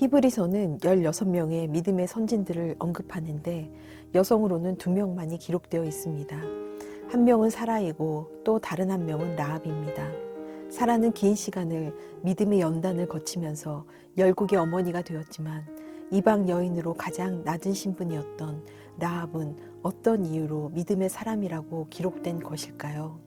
히브리서는 16명의 믿음의 선진들을 언급하는데 여성으로는 두 명만이 기록되어 있습니다. 한 명은 사라이고 또 다른 한 명은 라합입니다. 사라는 긴 시간을 믿음의 연단을 거치면서 열국의 어머니가 되었지만 이방 여인으로 가장 낮은 신분이었던 라합은 어떤 이유로 믿음의 사람이라고 기록된 것일까요?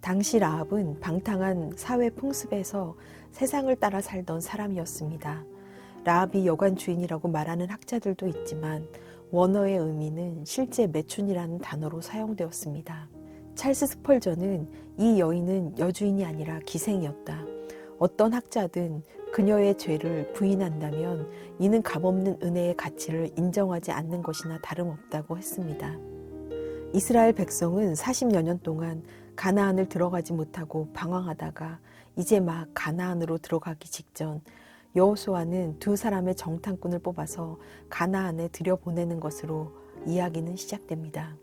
당시 라합은 방탕한 사회 풍습에서 세상을 따라 살던 사람이었습니다. 라합이 여관 주인이라고 말하는 학자들도 있지만 원어의 의미는 실제 매춘이라는 단어로 사용되었습니다. 찰스 스펄전은 이 여인은 여주인이 아니라 기생이었다. 어떤 학자든 그녀의 죄를 부인한다면 이는 값없는 은혜의 가치를 인정하지 않는 것이나 다름없다고 했습니다. 이스라엘 백성은 40여 년 동안 가나안을 들어가지 못하고 방황하다가 이제 막 가나안으로 들어가기 직전 여호수아는 두 사람의 정탐꾼을 뽑아서 가나안에 들여보내는 것으로 이야기는 시작됩니다.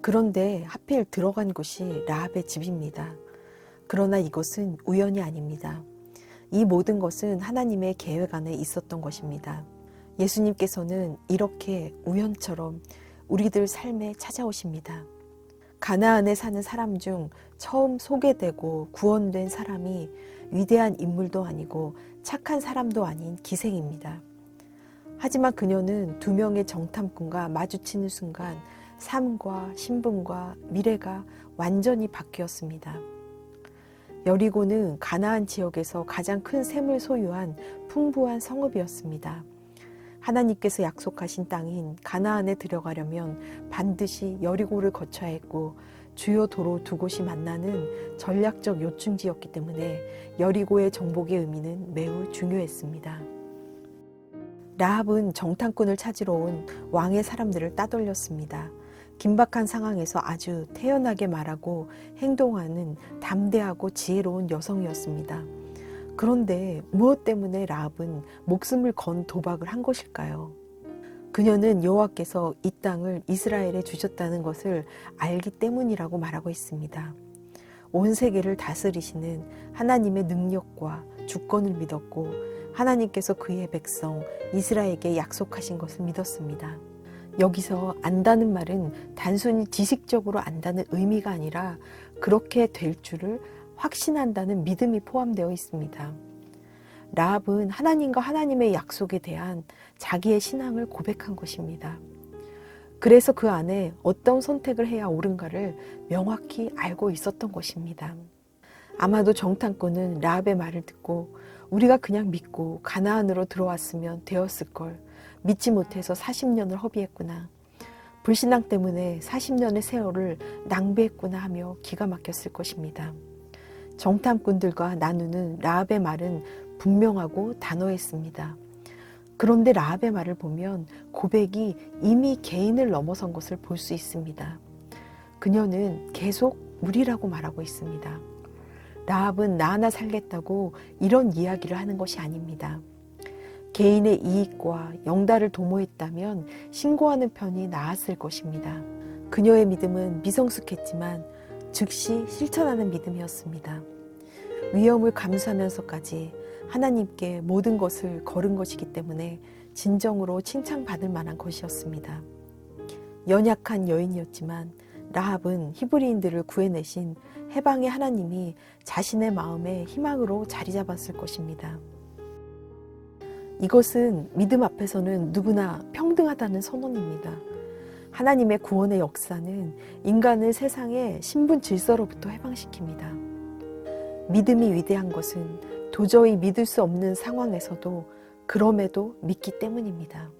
그런데 하필 들어간 곳이 라합의 집입니다. 그러나 이것은 우연이 아닙니다. 이 모든 것은 하나님의 계획 안에 있었던 것입니다. 예수님께서는 이렇게 우연처럼 우리들 삶에 찾아오십니다. 가나안에 사는 사람 중 처음 소개되고 구원된 사람이 위대한 인물도 아니고 착한 사람도 아닌 기생입니다. 하지만 그녀는 두 명의 정탐꾼과 마주치는 순간 삶과 신분과 미래가 완전히 바뀌었습니다. 여리고는 가나안 지역에서 가장 큰 샘을 소유한 풍부한 성읍이었습니다. 하나님께서 약속하신 땅인 가나안에 들어가려면 반드시 여리고를 거쳐야 했고 주요 도로 두 곳이 만나는 전략적 요충지였기 때문에 여리고의 정복의 의미는 매우 중요했습니다. 라합은 정탐꾼을 찾으러 온 왕의 사람들을 따돌렸습니다. 긴박한 상황에서 아주 태연하게 말하고 행동하는 담대하고 지혜로운 여성이었습니다. 그런데 무엇 때문에 라합은 목숨을 건 도박을 한 것일까요? 그녀는 여호와께서 이 땅을 이스라엘에 주셨다는 것을 알기 때문이라고 말하고 있습니다. 온 세계를 다스리시는 하나님의 능력과 주권을 믿었고 하나님께서 그의 백성 이스라엘에게 약속하신 것을 믿었습니다. 여기서 안다는 말은 단순히 지식적으로 안다는 의미가 아니라 그렇게 될 줄을 확신한다는 믿음이 포함되어 있습니다. 라합은 하나님과 하나님의 약속에 대한 자기의 신앙을 고백한 것입니다. 그래서 그 안에 어떤 선택을 해야 옳은가를 명확히 알고 있었던 것입니다. 아마도 정탐꾼은 라합의 말을 듣고 우리가 그냥 믿고 가나안으로 들어왔으면 되었을 걸 믿지 못해서 40년을 허비했구나. 불신앙 때문에 40년의 세월을 낭비했구나 하며 기가 막혔을 것입니다. 정탐꾼들과 나누는 라합의 말은 분명하고 단호했습니다. 그런데 라합의 말을 보면 고백이 이미 개인을 넘어선 것을 볼 수 있습니다. 그녀는 계속 우리라고 말하고 있습니다. 라합은 나 하나 살겠다고 이런 이야기를 하는 것이 아닙니다. 개인의 이익과 영달을 도모했다면 신고하는 편이 나았을 것입니다. 그녀의 믿음은 미성숙했지만 즉시 실천하는 믿음이었습니다. 위험을 감수하면서까지 하나님께 모든 것을 걸은 것이기 때문에 진정으로 칭찬받을 만한 것이었습니다. 연약한 여인이었지만 라합은 히브리인들을 구해내신 해방의 하나님이 자신의 마음의 희망으로 자리 잡았을 것입니다. 이것은 믿음 앞에서는 누구나 평등하다는 선언입니다. 하나님의 구원의 역사는 인간을 세상의 신분 질서로부터 해방시킵니다. 믿음이 위대한 것은 도저히 믿을 수 없는 상황에서도 그럼에도 믿기 때문입니다.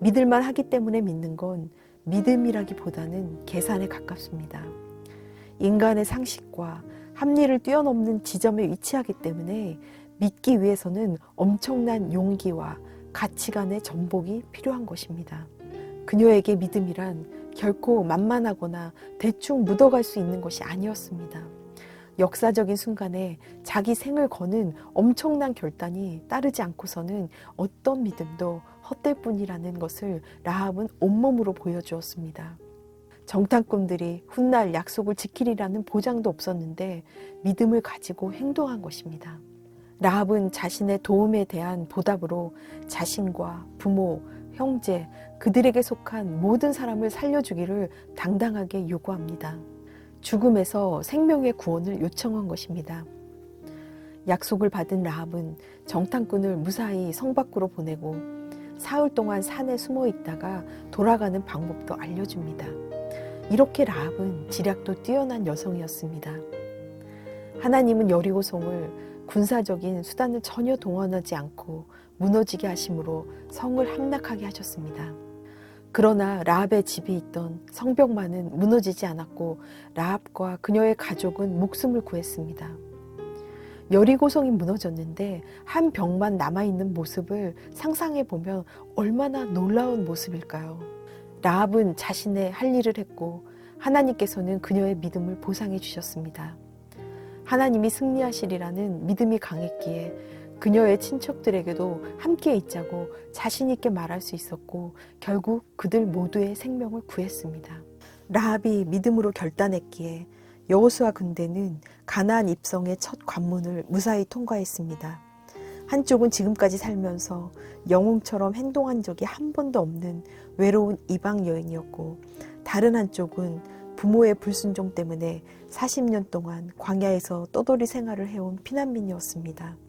믿을만 하기 때문에 믿는 건 믿음이라기보다는 계산에 가깝습니다. 인간의 상식과 합리를 뛰어넘는 지점에 위치하기 때문에 믿기 위해서는 엄청난 용기와 가치관의 전복이 필요한 것입니다. 그녀에게 믿음이란 결코 만만하거나 대충 묻어갈 수 있는 것이 아니었습니다. 역사적인 순간에 자기 생을 거는 엄청난 결단이 따르지 않고서는 어떤 믿음도 헛될 뿐이라는 것을 라합은 온몸으로 보여주었습니다. 정탐꾼들이 훗날 약속을 지키리라는 보장도 없었는데 믿음을 가지고 행동한 것입니다. 라합은 자신의 도움에 대한 보답으로 자신과 부모, 형제, 그들에게 속한 모든 사람을 살려주기를 당당하게 요구합니다. 죽음에서 생명의 구원을 요청한 것입니다. 약속을 받은 라합은 정탐꾼을 무사히 성 밖으로 보내고 사흘 동안 산에 숨어 있다가 돌아가는 방법도 알려줍니다. 이렇게 라합은 지략도 뛰어난 여성이었습니다. 하나님은 여리고성을 군사적인 수단을 전혀 동원하지 않고 무너지게 하심으로 성을 함락하게 하셨습니다. 그러나 라합의 집에 있던 성벽만은 무너지지 않았고 라합과 그녀의 가족은 목숨을 구했습니다. 여리고성이 무너졌는데 한 벽만 남아있는 모습을 상상해 보면 얼마나 놀라운 모습일까요? 라합은 자신의 할 일을 했고 하나님께서는 그녀의 믿음을 보상해 주셨습니다. 하나님이 승리하시리라는 믿음이 강했기에 그녀의 친척들에게도 함께 있자고 자신 있게 말할 수 있었고 결국 그들 모두의 생명을 구했습니다. 라합이 믿음으로 결단했기에 여호수아 군대는 가나안 입성의 첫 관문을 무사히 통과했습니다. 한쪽은 지금까지 살면서 영웅처럼 행동한 적이 한 번도 없는 외로운 이방 여인이었고 다른 한쪽은 부모의 불순종 때문에 40년 동안 광야에서 떠돌이 생활을 해온 피난민이었습니다.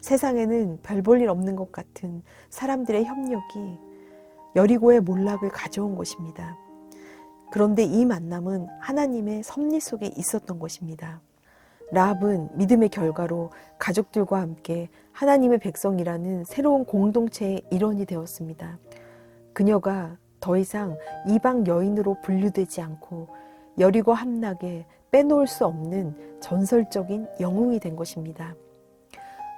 세상에는 별 볼 일 없는 것 같은 사람들의 협력이 여리고의 몰락을 가져온 것입니다. 그런데 이 만남은 하나님의 섭리 속에 있었던 것입니다. 라합은 믿음의 결과로 가족들과 함께 하나님의 백성이라는 새로운 공동체의 일원이 되었습니다. 그녀가 더 이상 이방 여인으로 분류되지 않고 여리고 함락에 빼놓을 수 없는 전설적인 영웅이 된 것입니다.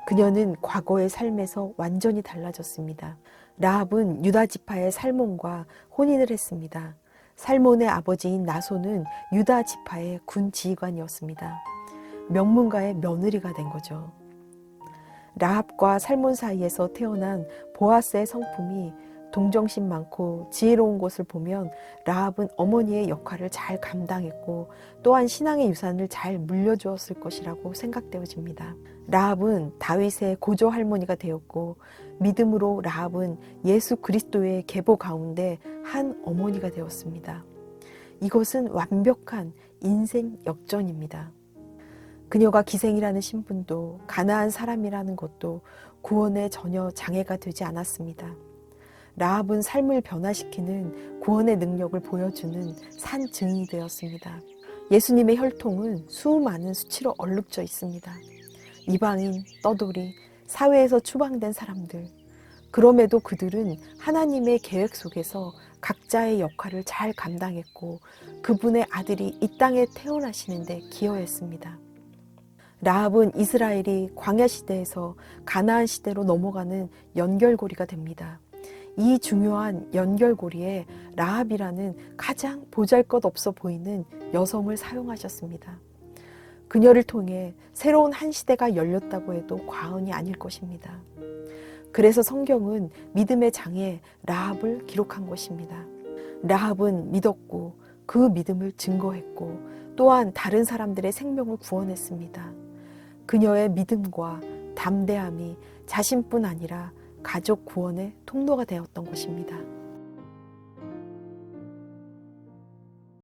그녀는 과거의 삶에서 완전히 달라졌습니다. 라합은 유다 지파의 살몬과 혼인을 했습니다. 살몬의 아버지인 나손은 유다 지파의 군 지휘관이었습니다. 명문가의 며느리가 된 거죠. 라합과 살몬 사이에서 태어난 보아스의 성품이 동정심 많고 지혜로운 것을 보면 라합은 어머니의 역할을 잘 감당했고 또한 신앙의 유산을 잘 물려주었을 것이라고 생각되어집니다. 라합은 다윗의 고조 할머니가 되었고 믿음으로 라합은 예수 그리스도의 계보 가운데 한 어머니가 되었습니다. 이것은 완벽한 인생 역전입니다. 그녀가 기생이라는 신분도 가나안 사람이라는 것도 구원에 전혀 장애가 되지 않았습니다. 라합은 삶을 변화시키는 구원의 능력을 보여주는 산 증인이 되었습니다. 예수님의 혈통은 수많은 수치로 얼룩져 있습니다. 이방인, 떠돌이, 사회에서 추방된 사람들. 그럼에도 그들은 하나님의 계획 속에서 각자의 역할을 잘 감당했고 그분의 아들이 이 땅에 태어나시는데 기여했습니다. 라합은 이스라엘이 광야 시대에서 가나안 시대로 넘어가는 연결고리가 됩니다. 이 중요한 연결고리에 라합이라는 가장 보잘것 없어 보이는 여성을 사용하셨습니다. 그녀를 통해 새로운 한 시대가 열렸다고 해도 과언이 아닐 것입니다. 그래서 성경은 믿음의 장에 라합을 기록한 것입니다. 라합은 믿었고 그 믿음을 증거했고 또한 다른 사람들의 생명을 구원했습니다. 그녀의 믿음과 담대함이 자신뿐 아니라 가족 구원의 통로가 되었던 것입니다.